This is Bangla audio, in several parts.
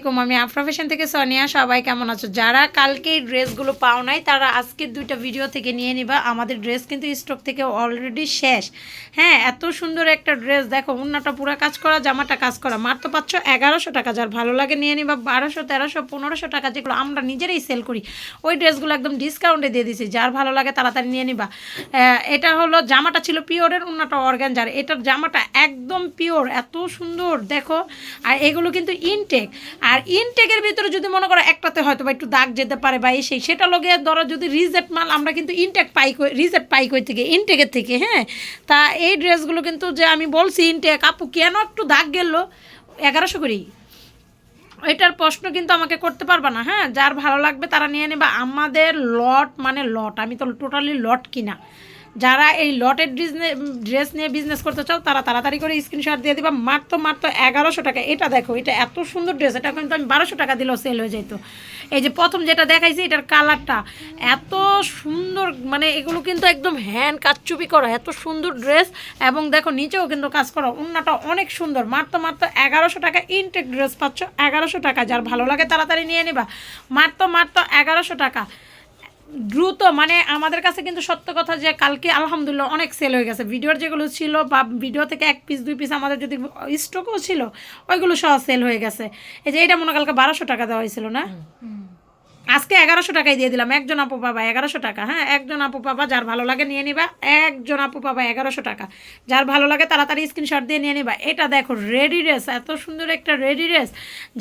আসসালামাইকুম আমি আফরা ফ্যাশন থেকে সোনিয়া। সবাই কেমন আছো? যারা কালকে ড্রেসগুলো পাও নাই, তারা আজকের দুইটা ভিডিও থেকে নিয়ে নিবা। আমাদের ড্রেস কিন্তু স্টক থেকে অলরেডি শেষ। হ্যাঁ এত সুন্দর একটা ড্রেস। দেখো উন্নাটা পুরো কাজ করা, জামাটা কাজ করা। মাত্র পাচ্ছ এগারোশো টাকা। যার ভালো লাগে নিয়ে নিবা, বারোশো, তেরোশো, পনেরোশো টাকা যেগুলো আমরা নিজেরাই সেল করি, ওই ড্রেসগুলো একদম ডিসকাউন্টে দিয়ে দিছি। যার ভালো লাগে তাড়াতাড়ি নিয়ে নিবা। এটা হলো, জামাটা ছিল পিওরের উন্নাটা অর্গানজার এটার জামাটা একদম পিওর এত সুন্দর, দেখো। আর এগুলো কিন্তু ইনটেক আর ইনটেকের ভিতরে যদি মনে করো একটাতে হয়তো বা একটু দাগ যেতে পারে বা এই সেই, সেটা লগে ধরো যদি রিজেক্ট মাল আমরা কিন্তু ইনটেক পাই রিজেক্ট পাই কই থেকে ইনটেকের থেকে হ্যাঁ? তা এই ড্রেসগুলো কিন্তু যে আমি বলছি ইনটেক আপু কেন একটু দাগ গেল? এগারোশো করেই এটার প্রশ্ন কিন্তু আমাকে করতে পারবা না হ্যাঁ? যার ভালো লাগবে তারা নিয়ে নেবা। আমাদের লট মানে লট আমি তো টোটালি লট কিনা। যারা এই লটের ড্রেস নিয়ে বিজনেস করতে চাও, তারা তাড়াতাড়ি করে স্ক্রিনশট দিয়ে দিবা। মাত্র মাত্র এগারোশো টাকা। এটা দেখো, এটা এত সুন্দর ড্রেস এটা কিন্তু আমি বারোশো টাকা দিলেও সেল হয়ে যেত এই যে প্রথম যেটা দেখাইছি, এটার কালারটা এত সুন্দর মানে এগুলো কিন্তু একদম হ্যান্ড কাচচুপি করা, এত সুন্দর ড্রেস এবং দেখো, নিচেও কিন্তু কাজ করা অন্যটা অনেক সুন্দর। মাত্র মাত্র এগারোশো টাকা ইনটেক ড্রেস পাচ্ছ, এগারোশো টাকা। যার ভালো লাগে তাড়াতাড়ি নিয়ে নিবা। মাত্র মাত্র এগারোশো টাকা। দ্রুত মানে আমাদের কাছে কিন্তু সত্য কথা যে কালকে আলহামদুলিল্লাহ অনেক সেল হয়ে গেছে। ভিডিওর যেগুলো ছিল বা ভিডিও থেকে এক পিস দুই পিস আমাদের যদি স্টকও ছিল, ওইগুলো সহ সেল হয়ে গেছে। এই যে এটা মনে কালকে বারোশো টাকা দেওয়া হয়েছিল না? আজকে এগারোশো টাকাই দিয়ে দিলাম। একজন আপু পাবা এগারোশো টাকা হ্যাঁ? একজন আপু পাবা যার ভালো লাগে নিয়ে নিবা। একজন আপু পাবা এগারোশো টাকা। যার ভালো লাগে তাড়াতাড়ি স্ক্রিনশট দিয়ে নিয়ে নিবা। এটা দেখো রেডি রেস এত সুন্দর একটা রেডি রেস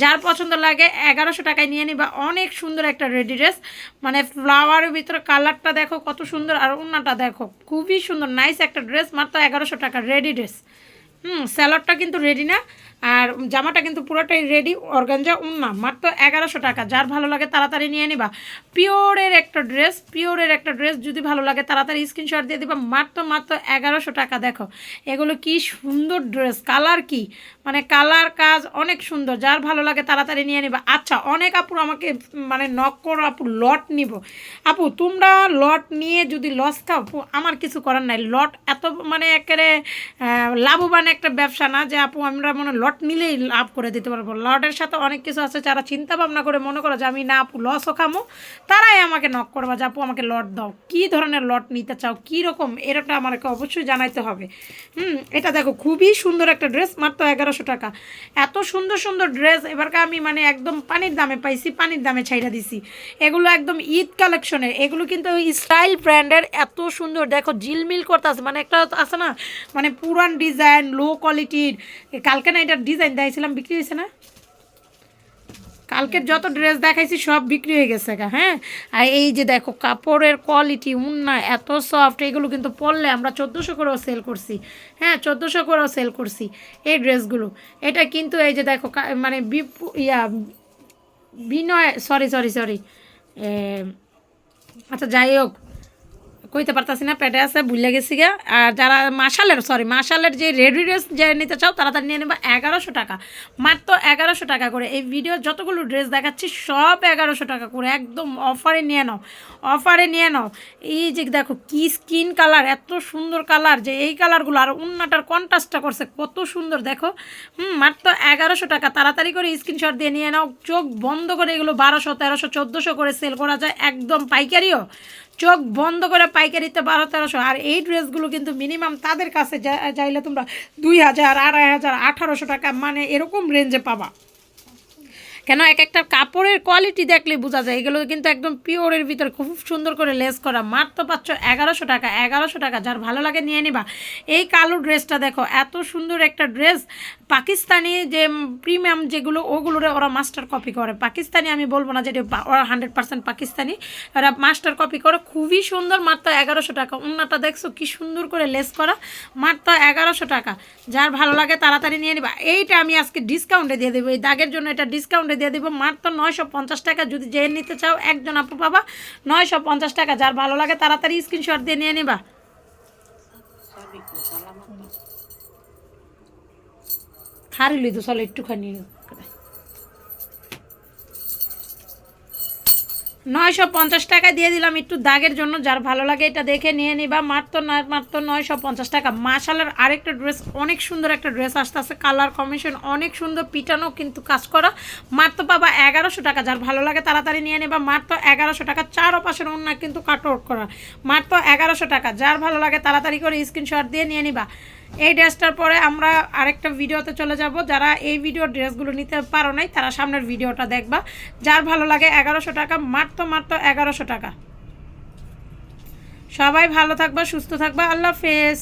যার পছন্দ লাগে এগারোশো টাকায় নিয়ে নিবা। অনেক সুন্দর একটা রেডি রেস মানে ফ্লাওয়ারের ভিতরে কালারটা দেখো কত সুন্দর আর উন্নাটা দেখো খুবই সুন্দর। নাইস একটা ড্রেস মাত্র এগারোশো টাকা রেডি ড্রেস হুম স্যালাডটা কিন্তু রেডি না। আর জামাটা কিন্তু পুরোটাই রেডি অর্গানজা উন্না মাত্র এগারোশো টাকা। যার ভালো লাগে তাড়াতাড়ি নিয়ে নিবা। পিওরের একটা ড্রেস পিওরের একটা ড্রেস যদি ভালো লাগে তাড়াতাড়ি স্ক্রিনশট দিয়ে দিবা। মাত্র মাত্র এগারোশো টাকা, দেখো। এগুলো কি সুন্দর ড্রেস কালার কি? মানে কালার কাজ অনেক সুন্দর। যার ভালো লাগে তাড়াতাড়ি নিয়ে নিবা। আচ্ছা অনেক আপু আমাকে মানে নক করো আপু লট নিব। আপু, তোমরা লট নিয়ে যদি লস খাও আমার কিছু করার নাই। লট এত মানে একেবারে লাভবান একটা ব্যবসা না যে আপু, আমরা মনে হয় লট নিলেই লাভ করে দিতে পারব। লটের সাথে অনেক কিছু আছে, যারা চিন্তা ভাবনা করে মনে করো যে আমি না আপু লসও খামো, তারাই আমাকে নক করবা যে আপু, আমাকে লট দাও। কী ধরনের লট নিতে চাও, কী রকম, এরকম আমাকে অবশ্যই জানাইতে হবে। হুম, এটা দেখো, খুবই সুন্দর একটা ড্রেস মাত্র এগারোশো টাকা। এত সুন্দর সুন্দর ড্রেস এবারকে আমি মানে একদম পানির দামে পাইছি, পানির দামে ছাইরা দিছি। এগুলো একদম ঈদ কালেকশনের এগুলো কিন্তু স্টাইল ব্র্যান্ডের এত সুন্দর। দেখো, ঝিলমিল করতেছে মানে একটা আছে না মানে পুরান ডিজাইন লো কোয়ালিটির কালকে না এটার ডিজাইন দেখাইছিলাম, বিক্রি হয়েছে না? কালকের যত ড্রেস দেখাইছি, সব বিক্রি হয়ে গেছে গা হ্যাঁ? আর এই যে দেখো, কাপড়ের কোয়ালিটি উন্না, এত সফট এগুলো কিন্তু পরলে আমরা চোদ্দোশো করেও সেল করছি হ্যাঁ? চোদ্দোশো করেও সেল করছি এই ড্রেসগুলো এটা কিন্তু এই যে দেখো মানে বিপু- ইয়া, বিনয় সরি সরি সরি আচ্ছা যাই হোক কইতে পারতাছি না, পেটে আছে, ভুলে গেছি গা। আর যারা মাসালের সরি মাসালের যে রেডি ড্রেস যে নিতে চাও তাড়াতাড়ি নিয়ে নেবা এগারোশো টাকা। মাত্র এগারোশো টাকা করে। এই ভিডিও যতগুলো ড্রেস দেখাচ্ছি, সব এগারোশো টাকা করে। একদম অফারে নিয়ে নাও। অফারে নিয়ে নাও। এই যে দেখো, কি স্কিন কালার এত সুন্দর কালার যে এই কালারগুলো আর উন্নাটার কন্ট্রাস্টটা করছে, কত সুন্দর, দেখো। হুম, মাত্র এগারোশো টাকা। তাড়াতাড়ি করে স্ক্রিনশট দিয়ে নিয়ে নাও। চোখ বন্ধ করে এগুলো বারোশো, তেরোশো, চোদ্দোশো করে সেল করা যায়। একদম পাইকারিও। চোখ বন্ধ করে পাইকারিতে বারো তেরোশো আর এই ড্রেসগুলো কিন্তু মিনিমাম তাদের কাছে যাইলে তোমরা দুই হাজার, আড়াই হাজার, আঠারোশো টাকা মানে এরকম রেঞ্জে পাবা। কেন এক একটা কাপড়ের কোয়ালিটি দেখলে বোঝা যায়। এগুলো কিন্তু একদম পিওরের ভিতরে খুব সুন্দর করে লেস করা। মাত্র পাচ্ছ এগারোশো টাকা এগারোশো টাকা। যার ভালো লাগে নিয়ে নিবা। এই কালো ড্রেসটা দেখো, এত সুন্দর একটা ড্রেস পাকিস্তানি যে প্রিমিয়াম যেগুলো, ওগুলোর ওরা মাস্টার কপি করে। পাকিস্তানি আমি বলব না যেটা ওরা হান্ড্রেড পার্সেন্ট পাকিস্তানি। ওরা মাস্টার কপি করে। খুবই সুন্দর, মাত্র এগারোশো টাকা। অন্যটা দেখছ কি সুন্দর করে লেস করা। মাত্র এগারোশো টাকা। যার ভালো লাগে তাড়াতাড়ি নিয়ে নিবা। এইটা আমি আজকে ডিসকাউন্টে দিয়ে দেবো। এই দাগের জন্য এটা ডিসকাউন্টে দিয়ে দেবো মাত্র নয়শো পঞ্চাশ টাকা। যদি যে নিতে চাও একজন আপু পাবা। নয়শো পঞ্চাশ টাকা যার ভালো লাগে তাড়াতাড়ি স্ক্রিনশট দিয়ে নিয়ে নিবা। খারি লিদু চলো একটুখানি। নয়শো পঞ্চাশ টাকা দিয়ে দিলাম একটু দাগের জন্য, যার ভালো লাগে এটা দেখে নিয়ে নিবা। মাত্র নয় মাত্র নয়শো পঞ্চাশ টাকা। মাশালার আরেকটা ড্রেস, অনেক সুন্দর একটা ড্রেস আসতে আসতে কালার কমিশন অনেক সুন্দর, পিটানো কিন্তু কাজ করা। মাত্র পাবা এগারোশো টাকা। যার ভালো লাগে তাড়াতাড়ি নিয়ে নেবা। মাত্র এগারোশো টাকা। চারও পাশের অন্য কিন্তু কাট আউট করা। মাত্র এগারোশো টাকা। যার ভালো লাগে তাড়াতাড়ি করে স্ক্রিনশট দিয়ে নিয়ে নিবা। এই ড্রেসটার পরে আমরা আরেকটা ভিডিওতে চলে যাব। যারা এই ভিডিও ড্রেসগুলো নিতে পারো নাই, তারা সামনের ভিডিওটা দেখবা। যার ভালো লাগে এগারোশো টাকা, মাত্র মাত্র এগারোশো টাকা। সবাই ভালো থাকবা, সুস্থ থাকবা। আল্লাহ হাফেজ।